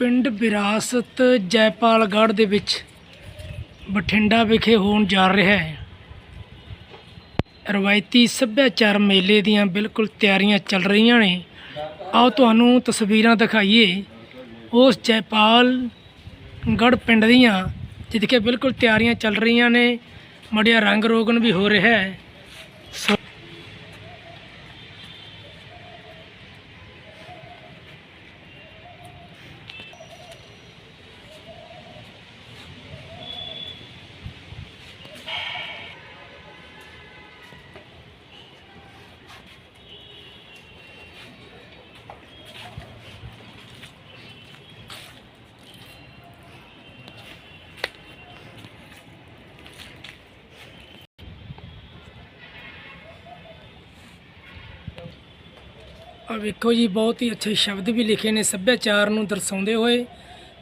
ਪਿੰਡ ਵਿਰਾਸਤ, ਜੈਪਾਲਗੜ੍ਹ ਦੇ ਵਿੱਚ ਬਠਿੰਡਾ ਵਿਖੇ ਹੋਣ ਜਾ ਰਿਹਾ ਹੈ। ਰਵਾਇਤੀ ਸੱਭਿਆਚਾਰ ਮੇਲੇ ਦੀਆਂ ਬਿਲਕੁਲ ਤਿਆਰੀਆਂ ਚੱਲ ਰਹੀਆਂ ਨੇ। ਆਓ ਤੁਹਾਨੂੰ ਤਸਵੀਰਾਂ ਦਿਖਾਈਏ। ਉਸ ਜੈਪਾਲਗੜ੍ਹ ਪਿੰਡ ਦੀਆਂ ਜਿੱਥੇ ਬਿਲਕੁਲ ਤਿਆਰੀਆਂ ਚੱਲ ਰਹੀਆਂ ਨੇ। ਮੜਿਆ ਰੰਗ ਰੋਗਨ ਵੀ ਹੋ ਰਿਹਾ ਹੈ। ਆ ਵੇਖੋ ਜੀ, ਬਹੁਤ ਹੀ ਅੱਛੇ ਸ਼ਬਦ ਵੀ ਲਿਖੇ ਨੇ, ਸੱਭਿਆਚਾਰ ਨੂੰ ਦਰਸਾਉਂਦੇ ਹੋਏ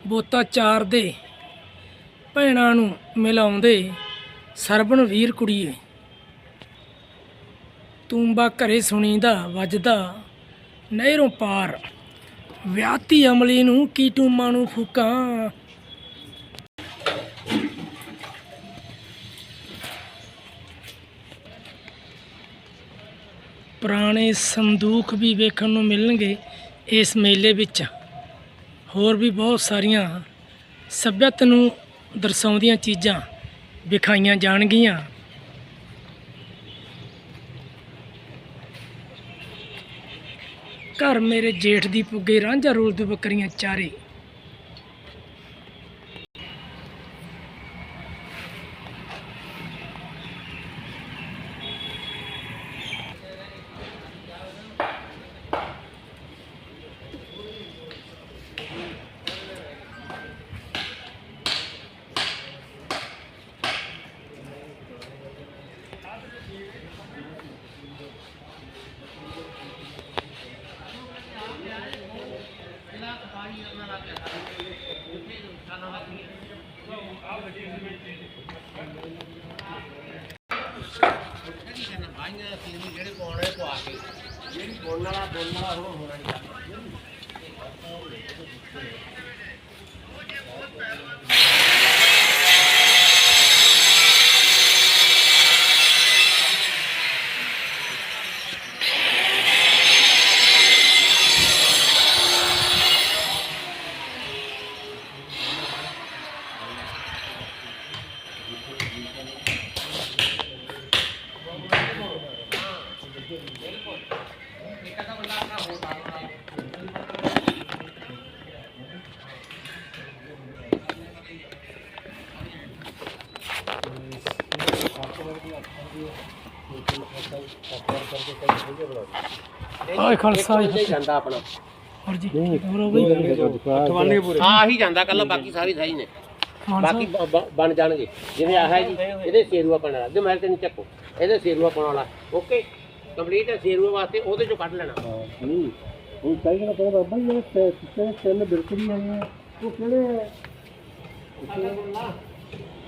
ਬੋਤਾਚਾਰ ਦੇ ਭੈਣਾਂ ਨੂੰ ਮਿਲਾਉਂਦੇ, ਸਰਬਣ ਵੀਰ ਕੁੜੀਏ। ਤੂੰਬਾ ਘਰੇ ਸੁਣੀਦਾ, ਵੱਜਦਾ ਨਹਿਰੋਂ ਪਾਰ। ਵਿਆਹਤੀ ਅਮਲੀ ਨੂੰ ਕੀ ਟੂਮਾਂ ਨੂੰ ਫੂਕਾਂ ਪੁਰਾਣੇ ਸੰਦੂਖ ਵੀ ਵੇਖਣ ਨੂੰ ਮਿਲਣਗੇ ਇਸ ਮੇਲੇ ਵਿੱਚ। ਹੋਰ ਵੀ ਬਹੁਤ ਸਾਰੀਆਂ ਸੱਭਿਅਤ ਨੂੰ ਦਰਸਾਉਂਦੀਆਂ ਚੀਜ਼ਾਂ ਵਿਖਾਈਆਂ ਜਾਣਗੀਆਂ। ਘਰ ਮੇਰੇ ਜੇਠ ਦੀ ਪੁੱਗੇ ਰਾਂਝਾ ਰੋਲ ਦੇ ਬੱਕਰੀਆਂ ਚਾਰੇ। ಹೋರಾಡಿದ್ದಾರೆ ਆਏ ਖਾਲਸਾ ਜੀ। ਜਾਂਦਾ ਆਪਣਾ। ਹੋਰ ਜੀ ਹੋਰ ਹੋ ਆਹੀ ਜਾਂਦਾ ਕੱਲਾ ਬਾਕੀ ਸਾਰੀ ਸਹੀ ਨੇ। ਬਾਕੀ ਬ- ਬਣ ਜਾਣਗੇ। ਜਿਵੇਂ ਆਹ ਹੈ ਜੀ ਇਹਦੇ ਸੇਰੂਆ ਬਣਨ ਵਾਲਾ। ਜੇ ਮੈਂ ਤੇ ਨਹੀਂ ਚੱਕੋ ਇਹਦੇ ਸੇਰੂਆ ਪਾਉਣ ਵਾਲਾ। ਓਕੇ ਕੰਪਲੀਟ ਹੈ ਸੇਰੂਆ ਵਾਸਤੇ ਉਹਦੇ ਚੋਂ ਕੱਢ ਲੈਣਾ। ਨਹੀਂ ਉਹ ਚਾਹੀਦਾ ਨਾ ਬਾਬਾ ਇਹ ਤੇ ਤੇ ਤਿੰਨ ਬਿਲਕੁਲ ਹੀ ਆਏ ਆ? ਉਹ ਕਿਹੜੇ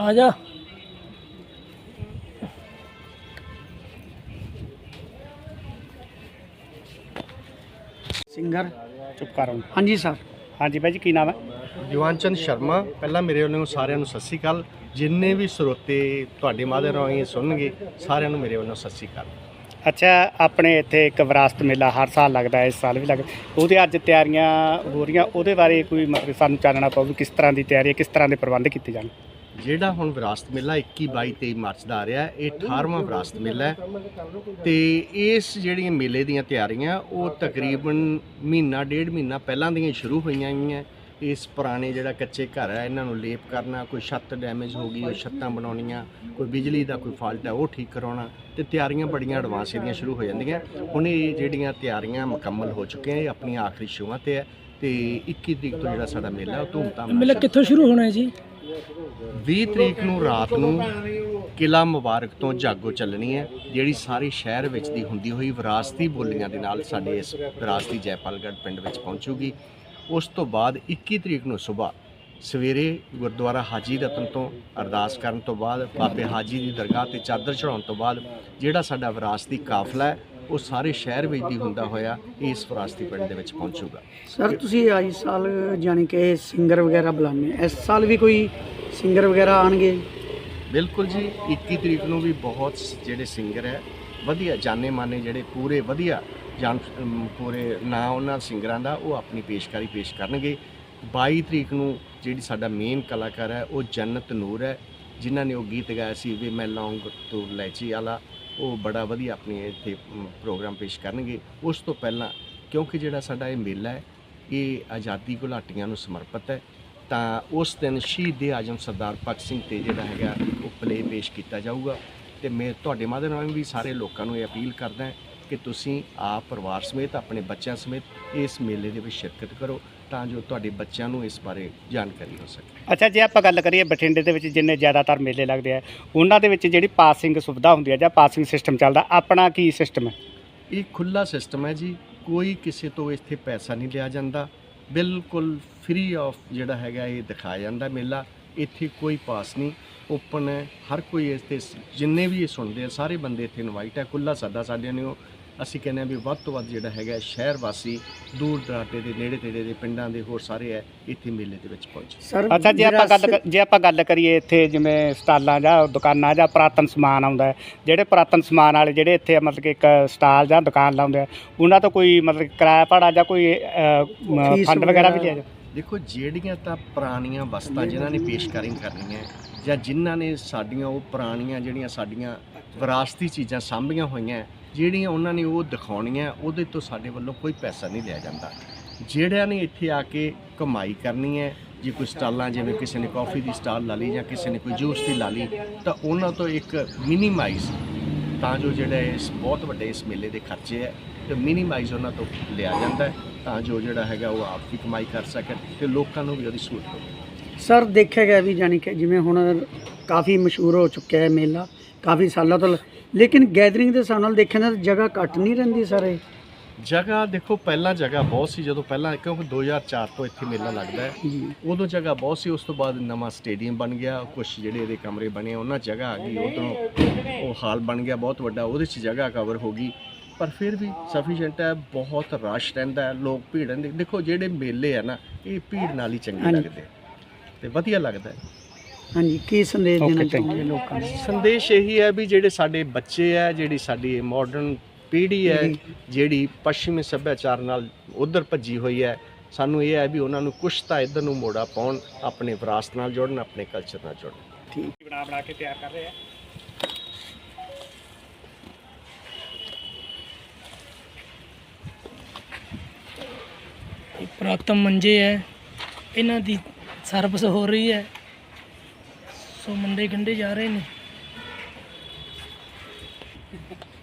ਆ ਜਾ। ਸਿੰਗਰ। ਚੁੱਪ ਕਰ। ਹਾਂਜੀ ਸਰ। ਹਾਂਜੀ ਬਾਈ ਜੀ ਕੀ ਨਾਮ ਹੈ? ਜਵਾਨਚੰਦ ਸ਼ਰਮਾ। ਪਹਿਲਾਂ ਮੇਰੇ ਵੱਲੋਂ ਸਾਰਿਆਂ ਨੂੰ ਸਤਿ ਸ਼੍ਰੀ ਅਕਾਲ। ਜਿੰਨੇ ਵੀ ਸਰੋਤੇ ਤੁਹਾਡੇ ਮਾਧਿਅਮ ਰਾਹੀਂ ਸੁਣਨਗੇ ਸਾਰਿਆਂ ਨੂੰ ਮੇਰੇ ਵੱਲੋਂ ਸਤਿ ਸ਼੍ਰੀ ਅਕਾਲ। ਅੱਛਾ ਆਪਣੇ ਇੱਥੇ ਇੱਕ ਵਿਰਾਸਤ ਮੇਲਾ ਹਰ ਸਾਲ ਲੱਗਦਾ ਹੈ ਇਸ ਸਾਲ ਵੀ ਲੱਗ ਉਹਦੇ ਅੱਜ ਤਿਆਰੀਆਂ ਹੋ ਰਹੀਆਂ ਉਹਦੇ ਬਾਰੇ ਕੋਈ ਮਤਲਬ ਸਾਨੂੰ ਚਾਨਣਾ ਪਾਓ ਵੀ ਕਿਸ ਤਰ੍ਹਾਂ ਦੀ ਤਿਆਰੀ ਹੈ ਕਿਸ ਤਰ੍ਹਾਂ ਦੇ ਪ੍ਰਬੰਧ ਕੀਤੇ ਜਾਣ? ਜਿਹੜਾ ਹੁਣ ਵਿਰਾਸਤ ਮੇਲਾ 21 22 23 ਮਾਰਚ ਦਾ ਆ ਰਿਹਾ ਹੈ, ਇਹ 18ਵਾਂ ਵਿਰਾਸਤ ਮੇਲਾ ਹੈ ਤੇ ਇਸ ਜਿਹੜੀਆਂ ਮੇਲੇ ਦੀਆਂ ਤਿਆਰੀਆਂ ਉਹ ਤਕਰੀਬਨ ਮਹੀਨਾ ਡੇਢ ਮਹੀਨਾ ਪਹਿਲਾਂ ਦੀਆਂ ਸ਼ੁਰੂ ਹੋਈਆਂ ਹੋਈਆਂ। ਇਸ ਪੁਰਾਣੇ ਜਿਹੜਾ ਕੱਚੇ ਘਰ ਹੈ ਇਹਨਾਂ ਨੂੰ ਲੇਪ ਕਰਨਾ ਕੋਈ ਛੱਤ ਡੈਮੇਜ ਹੋ ਗਈ ਉਹ ਛੱਤਾਂ ਬਣਾਉਣੀਆਂ ਕੋਈ ਬਿਜਲੀ ਦਾ ਕੋਈ ਫਾਲਟ ਹੈ ਉਹ ਠੀਕ ਕਰਾਉਣਾ ਤੇ ਤਿਆਰੀਆਂ ਬੜੀਆਂ ਐਡਵਾਂਸ ਇਹਦੀਆਂ ਸ਼ੁਰੂ ਹੋ ਜਾਂਦੀਆਂ। ਹੁਣ ਇਹ ਜਿਹੜੀਆਂ ਤਿਆਰੀਆਂ ਮੁਕੰਮਲ ਹੋ ਚੁੱਕੀਆਂ ਇਹ ਆਪਣੀਆਂ ਆਖਰੀ ਸ਼ੋਆਂ ਤੇ ਹੈ ਤੇ 21 ਤਰੀਕ ਤੋਂ ਜਿਹੜਾ ਸਾਡਾ ਮੇਲਾ ਉਹ ਧੂਮਧਾਮ ਨਾਲ ਮੇਲਾ ਕਿੱਥੋਂ ਸ਼ੁਰੂ ਹੋਣਾ ਹੈ ਜੀ? 20 ਤਰੀਕ ਨੂੰ ਰਾਤ ਨੂੰ ਕਿਲਾ ਮੁਬਾਰਕ ਤੋਂ ਜਾਗੋ ਚੱਲਣੀ ਹੈ, ਜਿਹੜੀ ਸਾਰੇ ਸ਼ਹਿਰ ਵਿੱਚ ਦੀ ਹੁੰਦੀ ਹੋਈ ਵਿਰਾਸਤੀ ਬੋਲੀਆਂ ਦੇ ਨਾਲ ਸਾਡੇ ਇਸ ਵਿਰਾਸਤੀ ਜੈਪਾਲਗੜ੍ਹ ਪਿੰਡ ਵਿੱਚ ਪਹੁੰਚੂਗੀ। ਉਸ ਤੋਂ ਬਾਅਦ 21 ਤਰੀਕ ਨੂੰ ਸਵੇਰ ਸਵੇਰੇ ਗੁਰਦੁਆਰਾ ਹਾਜੀ ਰਤਨ ਤੋਂ ਅਰਦਾਸ ਕਰਨ ਤੋਂ ਬਾਅਦ ਬਾਬੇ ਹਾਜੀ ਦੀ ਦਰਗਾਹ ਤੇ ਚਾਦਰ ਚੜਾਉਣ ਤੋਂ ਬਾਅਦ ਜਿਹੜਾ ਸਾਡਾ ਵਿਰਾਸਤੀ ਕਾਫਲਾ ਹੈ ਉਹ ਸਾਰੇ ਸ਼ਹਿਰ ਵਿੱਚ ਦੀ ਹੁੰਦਾ ਹੋਇਆ ਇਸ ਵਿਰਾਸਤੀ ਪਿੰਡ ਦੇ ਵਿੱਚ ਪਹੁੰਚੂਗਾ। ਸਰ ਤੁਸੀਂ ਆਈ ਸਾਲ ਜਾਣੀ ਕਿ ਸਿੰਗਰ ਵਗੈਰਾ ਬੁਲਾਉਂਦੇ। ਇਸ ਸਾਲ ਵੀ ਕੋਈ ਸਿੰਗਰ ਵਗੈਰਾ ਆਣਗੇ ਬਿਲਕੁਲ ਜੀ 21 ਤਰੀਕ ਨੂੰ ਵੀ ਬਹੁਤ ਜਿਹੜੇ ਸਿੰਗਰ ਹੈ ਵਧੀਆ ਜਾਣੇ ਮਾਨੇ ਜਿਹੜੇ ਪੂਰੇ ਵਧੀਆ ਜਾਣ ਪੂਰੇ ਨਾਂ ਉਹਨਾਂ ਸਿੰਗਰਾਂ ਦਾ ਉਹ ਆਪਣੀ ਪੇਸ਼ਕਾਰੀ ਪੇਸ਼ ਕਰਨਗੇ। 22 ਤਰੀਕ ਨੂੰ ਜਿਹੜੀ ਸਾਡਾ ਮੇਨ ਕਲਾਕਾਰ ਹੈ ਉਹ ਜੰਨਤ ਨੂਰ ਹੈ ਜਿਨ੍ਹਾਂ ਨੇ ਉਹ ਗੀਤ ਗਾਇਆ ਸੀ ਵੀ ਮੈਂ ਲੌਂਗ ਤੋਂ ਲੈਚੀ ਵਾਲਾ ਉਹ ਬੜਾ ਵਧੀਆ ਆਪਣੇ ਇੱਥੇ ਪ੍ਰੋਗਰਾਮ ਪੇਸ਼ ਕਰਨਗੇ। ਉਸ ਤੋਂ ਪਹਿਲਾਂ, ਕਿਉਂਕਿ ਜਿਹੜਾ ਸਾਡਾ ਇਹ ਮੇਲਾ ਹੈ, ਇਹ ਆਜ਼ਾਦੀ ਘੁਲਾਟੀਆਂ ਨੂੰ ਸਮਰਪਿਤ ਹੈ, ਤਾਂ ਉਸ ਦਿਨ ਸ਼ਹੀਦ ਆਜਮ ਸਰਦਾਰ ਭਗਤ ਸਿੰਘ ਤੇ ਜਿਹੜਾ ਹੈਗਾ ਉਹ ਪਲੇ ਪੇਸ਼ ਕੀਤਾ ਜਾਊਗਾ। ਤੇ ਮੈਂ ਤੁਹਾਡੇ ਮਾਧਿਅਮ ਨਾਲ ਵੀ ਸਾਰੇ ਲੋਕਾਂ ਨੂੰ ਇਹ ਅਪੀਲ ਕਰਦਾ ਕਿ ਤੁਸੀਂ ਆਪ ਪਰਿਵਾਰ ਸਮੇਤ, ਆਪਣੇ ਬੱਚਿਆਂ ਸਮੇਤ ਇਸ ਮੇਲੇ ਦੇ ਵਿੱਚ ਸ਼ਿਰਕਤ ਕਰੋ। ਤਾਂ ਜੋ ਤੁਹਾਡੇ ਬੱਚਿਆਂ ਨੂੰ ਇਸ ਬਾਰੇ ਜਾਣਕਾਰੀ ਹੋ ਸਕੇ। ਅੱਛਾ ਜੇ ਆਪਾਂ ਗੱਲ ਕਰੀਏ ਬਠਿੰਡੇ ਦੇ ਵਿੱਚ ਜਿੰਨੇ ਜ਼ਿਆਦਾਤਰ ਮੇਲੇ ਲੱਗਦੇ ਆ ਉਹਨਾਂ ਦੇ ਵਿੱਚ ਜਿਹੜੀ ਪਾਸਿੰਗ ਸੁਵਿਧਾ ਹੁੰਦੀ ਹੈ ਜਾਂ ਪਾਸਿੰਗ ਸਿਸਟਮ ਚੱਲਦਾ ਆਪਣਾ ਕੀ ਸਿਸਟਮ ਹੈ? ਇਹ ਖੁੱਲਾ ਸਿਸਟਮ ਹੈ ਜੀ ਕੋਈ ਕਿਸੇ ਤੋਂ ਇੱਥੇ ਪੈਸਾ ਨਹੀਂ ਲਿਆ ਜਾਂਦਾ। ਬਿਲਕੁਲ ਫ੍ਰੀ ਆਫ ਜਿਹੜਾ ਹੈਗਾ ਇਹ ਦਿਖਾਇਆ ਜਾਂਦਾ ਮੇਲਾ। ਇੱਥੇ ਕੋਈ ਪਾਸ ਨਹੀਂ ਓਪਨ ਹੈ। ਹਰ ਕੋਈ ਇਸ ਤੇ ਜਿੰਨੇ ਵੀ ਇਹ ਸੁਣਦੇ ਆ ਸਾਰੇ ਬੰਦੇ ਇੱਥੇ ਇਨਵਾਈਟ ਹੈ। ਖੁੱਲਾ ਸਾਦਾ ਸਾਡੇ ਨੂੰ ਅਸੀਂ ਕਹਿੰਦੇ ਆ ਵੀ ਵੱਧ ਤੋਂ ਵੱਧ ਜਿਹੜਾ ਹੈਗਾ ਸ਼ਹਿਰ ਵਾਸੀ ਦੂਰ ਦਰਾਡੇ ਦੇ ਨੇੜੇ ਤੇੜੇ ਦੇ ਪਿੰਡਾਂ ਦੇ ਹੋਰ ਸਾਰੇ ਹੈ ਇੱਥੇ ਮੇਲੇ ਦੇ ਵਿੱਚ ਪਹੁੰਚੇ ਸਰ ਅੱਛਾ ਜੇ ਆਪਾਂ ਗੱਲ ਕ- ਜੇ ਆਪਾਂ ਗੱਲ ਕਰੀਏ ਇੱਥੇ ਜਿਵੇਂ ਸਟਾਲਾਂ ਜਾਂ ਦੁਕਾਨਾਂ ਜਾਂ ਪੁਰਾਤਨ ਸਮਾਨ ਆਉਂਦਾ ਹੈ ਜਿਹੜੇ ਪੁਰਾਤਨ ਸਮਾਨ ਵਾਲੇ ਜਿਹੜੇ ਇੱਥੇ ਮਤਲਬ ਕਿ ਇੱਕ ਸਟਾਲ ਜਾਂ ਦੁਕਾਨ ਲਾਉਂਦੇ ਆ ਉਹਨਾਂ ਤੋਂ ਕੋਈ ਮਤਲਬ ਕਿ ਕਿਰਾਇਆ ਭਾੜਾ ਜਾਂ ਕੋਈ ਅ, ਮ, ਫੀਸ ਫੰਡ ਵਗੈਰਾ ਵੀ। ਲਿਆ ਜਾ ਦੇਖੋ ਜਿਹੜੀਆਂ ਤਾਂ ਪੁਰਾਣੀਆਂ ਵਸਤਾਂ ਜਿਨ੍ਹਾਂ ਨੇ ਪੇਸ਼ਕਾਰੀ ਕਰਨੀਆਂ ਜਾਂ ਜਿਨ੍ਹਾਂ ਨੇ ਸਾਡੀਆਂ ਉਹ ਪੁਰਾਣੀਆਂ ਜਿਹੜੀਆਂ ਸਾਡੀਆਂ ਵਿਰਾਸਤੀ ਚੀਜ਼ਾਂ ਸਾਂਭੀਆਂ ਹੋਈਆਂ ਜਿਹੜੀਆਂ ਉਹਨਾਂ ਨੇ ਉਹ ਦਿਖਾਉਣੀਆਂ, ਉਹਦੇ ਤੋਂ ਸਾਡੇ ਵੱਲੋਂ ਕੋਈ ਪੈਸਾ ਨਹੀਂ ਲਿਆ ਜਾਂਦਾ। ਜਿਹੜਿਆਂ ਨੇ ਇੱਥੇ ਆ ਕੇ ਕਮਾਈ ਕਰਨੀ ਹੈ, ਜੇ ਕੋਈ ਸਟਾਲਾਂ, ਜਿਵੇਂ ਕਿਸੇ ਨੇ ਕਾਫੀ ਦੀ ਸਟਾਲ ਲਾ ਲਈ ਜਾਂ ਕਿਸੇ ਨੇ ਕੋਈ ਜੂਸ ਦੀ ਲਾ ਲਈ, ਤਾਂ ਉਹਨਾਂ ਤੋਂ ਇੱਕ ਮਿਨੀਮਾਈਜ਼ ਤਾਂ ਜੋ ਜਿਹੜਾ ਇਸ ਬਹੁਤ ਵੱਡੇ ਇਸ ਮੇਲੇ ਦੇ ਖਰਚੇ ਹੈ, ਤੇ ਮਿਨੀਮਾਈਜ਼ ਉਹਨਾਂ ਤੋਂ ਲਿਆ ਜਾਂਦਾ ਤਾਂ ਜੋ ਜਿਹੜਾ ਹੈਗਾ ਉਹ ਆਪ ਵੀ ਕਮਾਈ ਕਰ ਸਕਣ ਤੇ ਲੋਕਾਂ ਨੂੰ ਵੀ ਉਹਦੀ ਸਹੂਲਤ ਹੋਵੇ। ਸਰ, ਦੇਖਿਆ ਗਿਆ ਵੀ ਜਾਣੀ ਕਿ ਜਿਵੇਂ ਹੁਣ ਕਾਫੀ ਮਸ਼ਹੂਰ ਹੋ ਚੁੱਕਿਆ ਹੈ ਮੇਲਾ, ਕਾਫੀ ਸਾਲਾਂ ਤੋਂ ਲੇਕਿਨ ਗੈਦਰਿੰਗ ਦੇ ਹਿਸਾਬ ਨਾਲ ਦੇਖਿਆ ਤਾਂ ਜਗ੍ਹਾ ਘੱਟ ਨਹੀਂ ਰਹਿੰਦੀ ਸਾਰੇ। ਜਗ੍ਹਾ ਦੇਖੋ ਪਹਿਲਾਂ ਜਗ੍ਹਾ ਬਹੁਤ ਸੀ ਜਦੋਂ ਪਹਿਲਾਂ ਕਿਉਂਕਿ 2004 ਤੋਂ ਇੱਥੇ ਮੇਲਾ ਲੱਗਦਾ ਹੈ। ਜੀ। ਉਦੋਂ ਜਗ੍ਹਾ ਬਹੁਤ ਸੀ ਉਸ ਤੋਂ ਬਾਅਦ ਨਵਾਂ ਸਟੇਡੀਅਮ ਬਣ ਗਿਆ ਕੁਝ ਜਿਹੜੇ ਇਹਦੇ ਕਮਰੇ ਬਣੇ ਉਹਨਾਂ ਜਗ੍ਹਾ ਆ ਗਈ ਉਧਰੋਂ ਉਹ ਹਾਲ ਬਣ ਗਿਆ ਬਹੁਤ ਵੱਡਾ ਉਹਦੇ 'ਚ ਜਗ੍ਹਾ ਕਵਰ ਹੋ ਗਈ। ਪਰ ਫਿਰ ਵੀ ਸਫੀਸ਼ੀਐਂਟ ਹੈ ਬਹੁਤ ਰਸ਼ ਰਹਿੰਦਾ ਹੈ ਲੋਕ ਭੀੜ ਰਹਿੰਦੇ। ਦੇਖੋ ਜਿਹੜੇ ਮੇਲੇ ਆ ਨਾ ਇਹ ਭੀੜ ਨਾਲ ਹੀ ਚੰਗੇ। ਲੱਗਦੇ ਤੇ ਵਧੀਆ ਲੱਗਦਾ ਹੈ। ਹਾਂਜੀ ਕੀ ਸੰਦੇਸ਼ ਦੇਣਾ ਚਾਹੁੰਦੇ ਲੋਕਾਂ ਨੂੰ? ਸੰਦੇਸ਼ ਇਹੀ ਹੈ ਵੀ ਜਿਹੜੇ ਸਾਡੇ ਬੱਚੇ ਹੈ ਜਿਹੜੀ ਸਾਡੀ ਮਾਡਰਨ ਪੀੜ੍ਹੀ ਹੈ ਜਿਹੜੀ ਪੱਛਮੀ ਸੱਭਿਆਚਾਰ ਨਾਲ ਉਧਰ ਭੱਜੀ ਹੋਈ ਹੈ ਸਾਨੂੰ ਇਹ ਹੈ ਵੀ ਉਹਨਾਂ ਨੂੰ ਕੁਛ ਤਾਂ ਇੱਧਰ ਨੂੰ ਮੋੜਾ ਪਾਉਣ ਆਪਣੇ ਵਿਰਾਸਤ ਨਾਲ ਜੁੜਨ ਆਪਣੇ ਕਲਚਰ ਨਾਲ ਜੁੜਨ। ਬਣਾ ਬਣਾ ਕੇ ਤਿਆਰ ਕਰ ਰਹੇ ਆ? ਇਹ ਪੁਰਾਤਨ ਮੰਜੇ ਹੈ ਇਹਨਾਂ ਦੀ ਸਰਵਿਸ ਹੋ ਰਹੀ ਹੈ। ਸੋ ਮੰਡੇ ਗੰਡੇ ਜਾ ਰਹੇ ਨੇ।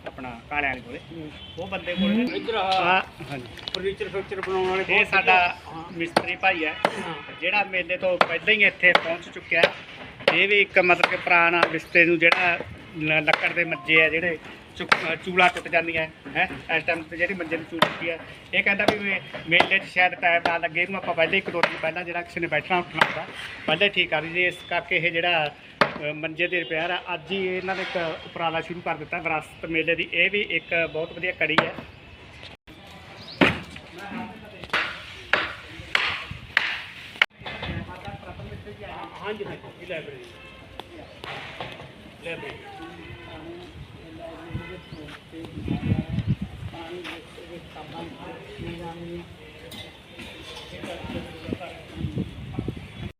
ਆਪਣਾ ਕਾਲੇ ਵਾਲੇ ਕੋਲੇ। ਉਹ ਬੰਦੇ ਕੋਲੇ ਇੱਧਰ ਆ। ਹਾਂਜੀ। ਫਰਨੀਚਰ ਫਰਨੀਚਰ ਬਣਾਉਣ ਵਾਲੇ ਇਹ ਸਾਡਾ ਮਿਸਤਰੀ ਭਾਈ ਹੈ। ਜਿਹੜਾ ਮੇਲੇ ਤੋਂ ਪਹਿਲਾਂ ਹੀ ਇੱਥੇ ਪਹੁੰਚ ਚੁੱਕਿਆ। ਹੈ। ਇਹ ਵੀ ਇੱਕ ਮਤਲਬ ਕਿ ਪੁਰਾਣਾ ਬਿਸਤਰੇ ਨੂੰ ਜਿਹੜਾ ਲੱਕੜ ਦੇ ਮੰਜੇ ਆ ਜਿਹੜੇ। ਚੁੱਕ- ਅ, ਚੂਲਾ ਟੁੱਟ ਜਾਂਦੀਆਂ ਹੈ ਇਸ ਟਾਈਮ ਤੇ ਜਿਹੜੀ ਮੰਜੇ ਨੂੰ ਚੂਲ ਟੁੱਟੀ ਹੈ। ਇਹ ਕਹਿੰਦਾ ਵੀ ਮੇ- ਮੇਲੇ 'ਚ ਸ਼ਾਇਦ ਟਾਈਮ ਨਾ ਲੱਗੇ ਇਹਨੂੰ ਆਪਾਂ ਪਹਿਲੇ ਇੱਕ ਦੋ ਦਿਨ ਪਹਿਲਾਂ ਜਿਹੜਾ ਕਿਸੇ ਨੇ ਬੈਠਣਾ ਉੱਠਣਾ ਹੁੰਦਾ। ਪਹਿਲੇ ਠੀਕ ਕਰ ਲਈ ਇਸ ਕਰਕੇ ਇਹ ਜਿਹੜਾ ਅ, ਮੰਜੇ ਦੇ ਰਿਪੇਅਰ ਆ ਅੱਜ ਹੀ ਇਹਨਾਂ ਨੇ ਇੱਕ ਉਪਰਾਲਾ ਸ਼ੁਰੂ ਕਰ ਦਿੱਤਾ ਵਿਰਾਸਤ ਮੇਲੇ ਦੀ। ਇਹ ਵੀ ਇੱਕ ਬਹੁਤ ਵਧੀਆ ਕੜੀ ਹੈ। ਹਾਂਜੀ ਹਾਂਜੀ। ਲਾਇਬ੍ਰੇਰੀ ਲਾਇਬ੍ਰੇਰੀ আমি